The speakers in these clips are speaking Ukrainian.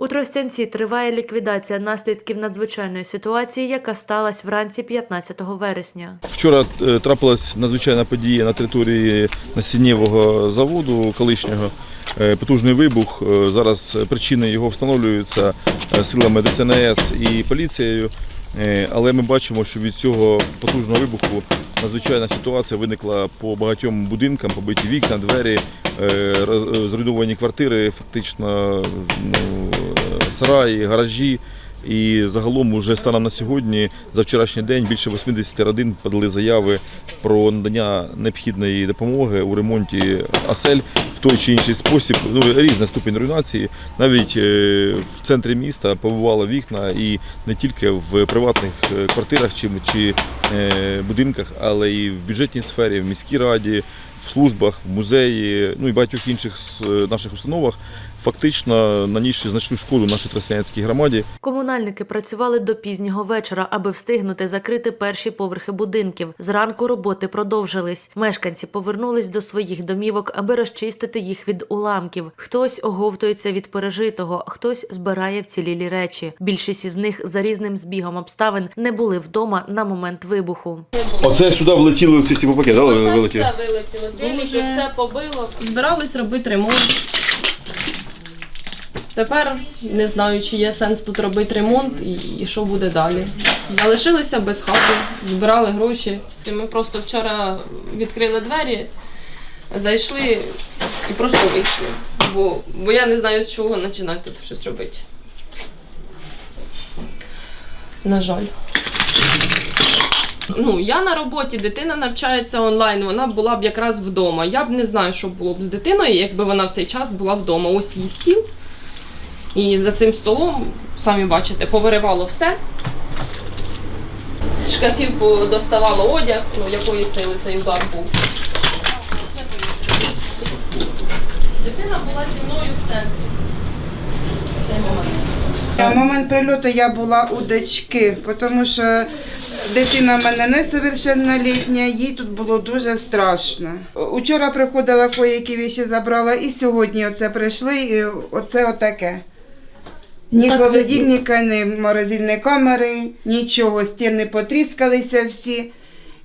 У Тростянці триває ліквідація наслідків надзвичайної ситуації, яка сталася вранці 15 вересня. Вчора е, трапилась надзвичайна подія на території насіннєвого заводу колишнього. Е, Потужний вибух. Е, Зараз причини його встановлюються силами ДСНС і поліцією. Але ми бачимо, що від цього потужного вибуху надзвичайна ситуація виникла по багатьом будинкам, побиті вікна, двері, зруйновані квартири, фактично ну, сараї, гаражі. І загалом уже станом на сьогодні, за вчорашній день, більше 80 родин подали заяви про надання необхідної допомоги у ремонті осель в той чи інший спосіб. Ну, різна ступінь руйнації. Навіть е, в центрі міста побувало вікна і не тільки в приватних е, квартирах чи, чи е, будинках, але і в бюджетній сфері, в міській раді, в службах, в музеї, ну і багатьох інших наших установах, фактично нанісши значну шкоду нашій тростянецькій громаді. Комунальники працювали до пізнього вечора, аби встигнути закрити перші поверхи будинків. Зранку роботи продовжились. Мешканці повернулись до своїх домівок, аби розчистити їх від уламків. Хтось оговтується від пережитого, хтось збирає вцілілі речі. Більшість із них за різним збігом обставин не були вдома на момент вибуху. Оце сюди влетіли ці сіпопаки, да, Оце все вилетіло. Дуже. все побило. Збирались робити ремонт. Тепер не знаю, чи є сенс тут робити ремонт і, що буде далі. Залишилися без хати, збирали гроші. Ми просто вчора відкрили двері, зайшли і просто вийшли. Бо, бо я не знаю, з чого починати тут щось робити. На жаль. Ну, я на роботі, дитина навчається онлайн, вона була б якраз вдома. Я б не знаю, що було б з дитиною, якби вона в цей час була вдома. Ось її стіл. І за цим столом, самі бачите, повиривало все. З шкафів доставало одяг, ну якої сили цей удар був. Дитина була зі мною в центрі. В цей момент. В момент прильоту я була у дочки, тому що дитина в мене несовершеннолітня, їй тут було дуже страшно. Учора приходила кої-які віші забрала, і сьогодні оце прийшли, і оце отаке. Ні Ну, так, холодильника, ні морозильної камери, нічого, стіни потріскалися всі.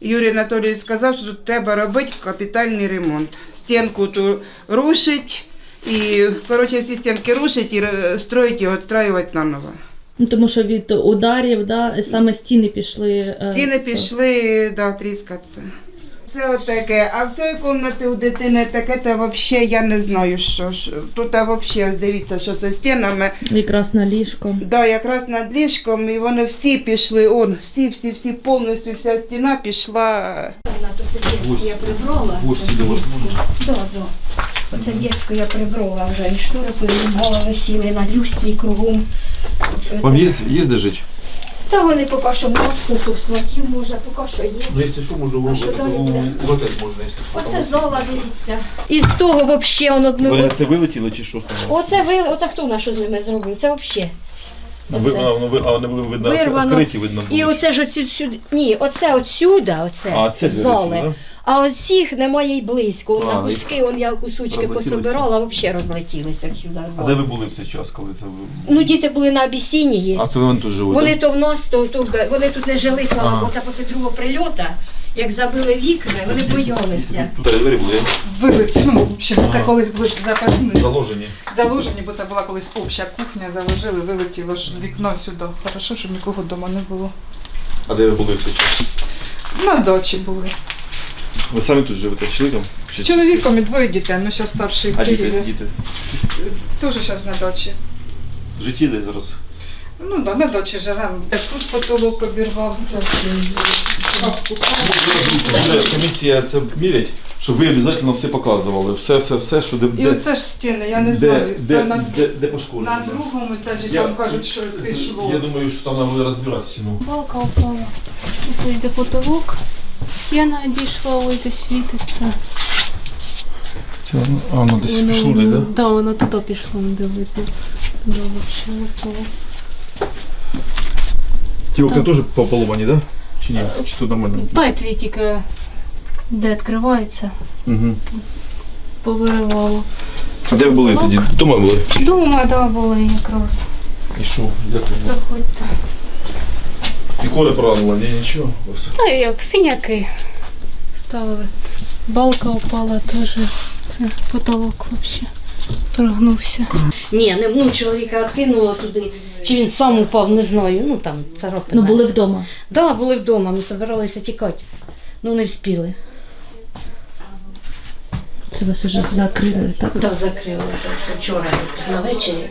Юрій Анатолійович сказав, що тут треба робити капітальний ремонт. Стінку ту рушить, і коротше всі стінки рушить і е, строїть і відстраювати наново. Ну, тому що від ударів, да, саме стіни пішли. е, Стіни пішли да, тріскатися. Це отаке. А в тій кімнаті у дитини таке, то взагалі я не знаю, що. ж. Тут взагалі дивіться, що за стінами. Якраз на ліжко. Да, якраз над ліжком, і вони всі пішли, он, всі, всі, всі, повністю вся стіна пішла. То це дітську я прибрала. Це дітську. Да, да. Оце дітську я прибрала вже. І штори повідомала висіли на люстрі кругом. Вам жити? Та вони поки що в маску, тут сватів може, поки що є. Ну, якщо що, може, А що далі буде? в готель можна, якщо що. Оце зола, дивіться. І з того взагалі воно одну. Це вилетіло чи що стало? Оце ви, оце хто на що з ними зробив? Це взагалі. Ви, Оце. а, ви- а вони були видно, Вирвано. відкриті, видно І було. оце ж оці сюди. Ні, оце отсюда, оце А, це з зали. да? А оцих немає й близько. А, на і куски, он я кусочки пособирала, взагалі розлетілися сюди. А де ви були в цей час, коли це ви? Ну, діти були на Абісінії. А це вони тут живуть? Вони то в нас, то, то вони тут не жили, слава Ага. Богу, це після другого прильота. Як забили вікна, вони боялися. Двері були Вибиті, ну, в це Ага. колись були запасні, заложені. заложені, бо це була колись обща кухня, заложили, вилетіло ж з вікна сюди. Хорошо, щоб нікого вдома не було. А де ви були в цей час? На дачі були. Ви самі тут живете з чоловіком? З чоловіком і двоє дітей, ну зараз старший в А діти, діти? Теж зараз на дачі. В житті де зараз? Ну да, на дачі живемо. Тут потолок обірвався. Шапку Вже комісія це мірять, щоб ви обов'язково все показували. Все, все, все, що де, І де, оце ж стіни, я не де, знаю. де, Там на, де, де пошкоджено. на другому етажі Я- там кажуть, що пішло. Я думаю, що там треба буде розбирати стіну. Балка упала. Тут йде потолок. Стіна дійшла, ой, де світиться. Це, а, воно десь Воно- пішло десь, так? Да, воно туди пішло, де видно. Туди взагалі упало. Ті окна теж пополовані, так? Да? Чи ні? Чи тут нормально? Петлі тільки де відкривається, Угу. повиривало. А де ви були тоді? Дома були? Дома, да, були якраз. І що? Як ви? Проходьте. Ніколи поранила? Ні, нічого. Та як синяки ставили. Балка упала теж. Це потолок взагалі. Прогнувся. Ні, не, ну чоловіка кинуло туди. Чи він сам упав, не знаю. Ну там царапина. Ну були вдома. Да, були вдома, ми збиралися тікати. Ну не вспіли. Це вас вже закрили, так? Да, закрили вже. Це вчора пізно ввечері.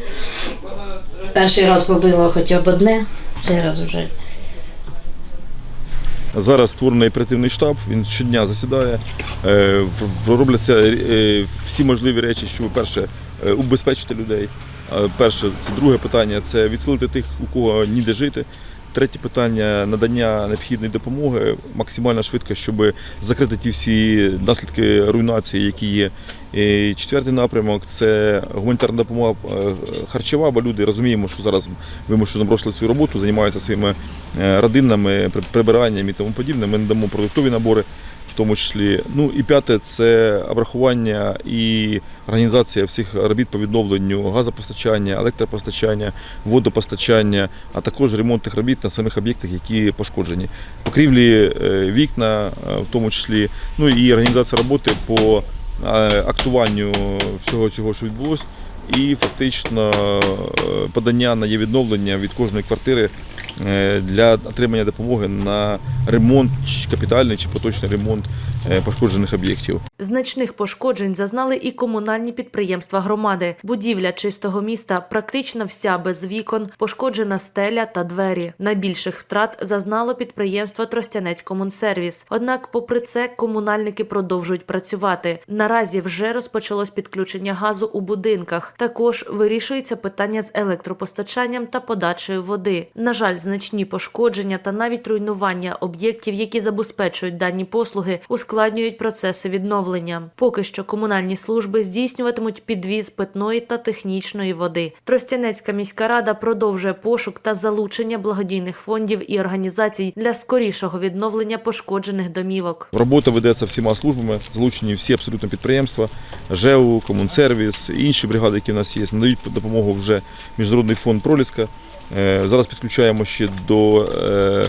Перший раз побило хоча б одне, цей раз вже. Зараз створений оперативний штаб, він щодня засідає. Е, Робляться е, всі можливі речі, щоб перше е, убезпечити людей. Перше, це друге питання це відселити тих, у кого ніде жити. Третє питання надання необхідної допомоги максимально швидко, щоб закрити ті всі наслідки руйнації, які є. І четвертий напрямок це гуманітарна допомога е, харчова, бо люди розуміємо, що зараз вимушено бросили свою роботу, займаються своїми е, родинами, при- прибиранням і тому подібне. Ми надамо продуктові набори, в тому числі. Ну і п'яте це обрахування і організація всіх робіт по відновленню газопостачання, електропостачання, водопостачання, а також ремонтних робіт на самих об'єктах, які пошкоджені. Покрівлі, е, вікна, в тому числі, ну і організація роботи по актуванню всього цього, що відбулося. І фактично е, подання на є відновлення від кожної квартири е, для отримання допомоги на ремонт, капітальний чи поточний ремонт е, пошкоджених об'єктів. Значних пошкоджень зазнали і комунальні підприємства громади. Будівля чистого міста практично вся без вікон, пошкоджена стеля та двері. Найбільших втрат зазнало підприємство Тростянець Комунсервіс. Однак, попри це, комунальники продовжують працювати. Наразі вже розпочалось підключення газу у будинках. Також вирішується питання з електропостачанням та подачею води. На жаль, значні пошкодження та навіть руйнування об'єктів, які забезпечують дані послуги, ускладнюють процеси відновлення. Поки що комунальні служби здійснюватимуть підвіз питної та технічної води. Тростянецька міська рада продовжує пошук та залучення благодійних фондів і організацій для скорішого відновлення пошкоджених домівок. Робота ведеться всіма службами, залучені всі абсолютно підприємства, ЖЕУ, Комунсервіс, інші бригади, які в нас є, надають допомогу вже Міжнародний фонд Проліска. Е, Зараз підключаємо ще до е,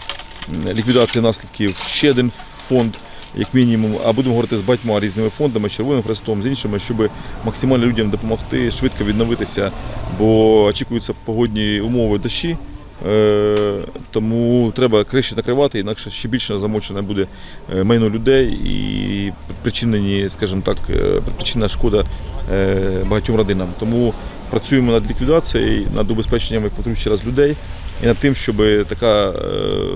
ліквідації наслідків ще один фонд, як мінімум, а будемо говорити з багатьма різними фондами, Червоним Хрестом, з іншими, щоб максимально людям допомогти швидко відновитися, бо очікуються погодні умови дощі. Е, Тому треба краще накривати, інакше ще більше замочене буде е, майно людей і причинені, скажімо так, е, причинена шкода багатьом родинам. Тому працюємо над ліквідацією, над убезпеченням, як ще раз, людей і над тим, щоб така,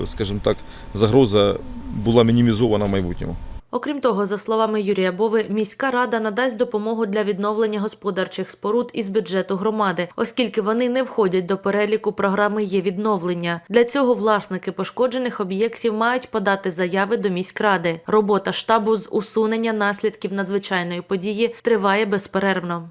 скажімо так, загроза була мінімізована в майбутньому. Окрім того, за словами Юрія Бови, міська рада надасть допомогу для відновлення господарчих споруд із бюджету громади, оскільки вони не входять до переліку програми є відновлення. Для цього власники пошкоджених об'єктів мають подати заяви до міськради. Робота штабу з усунення наслідків надзвичайної події триває безперервно.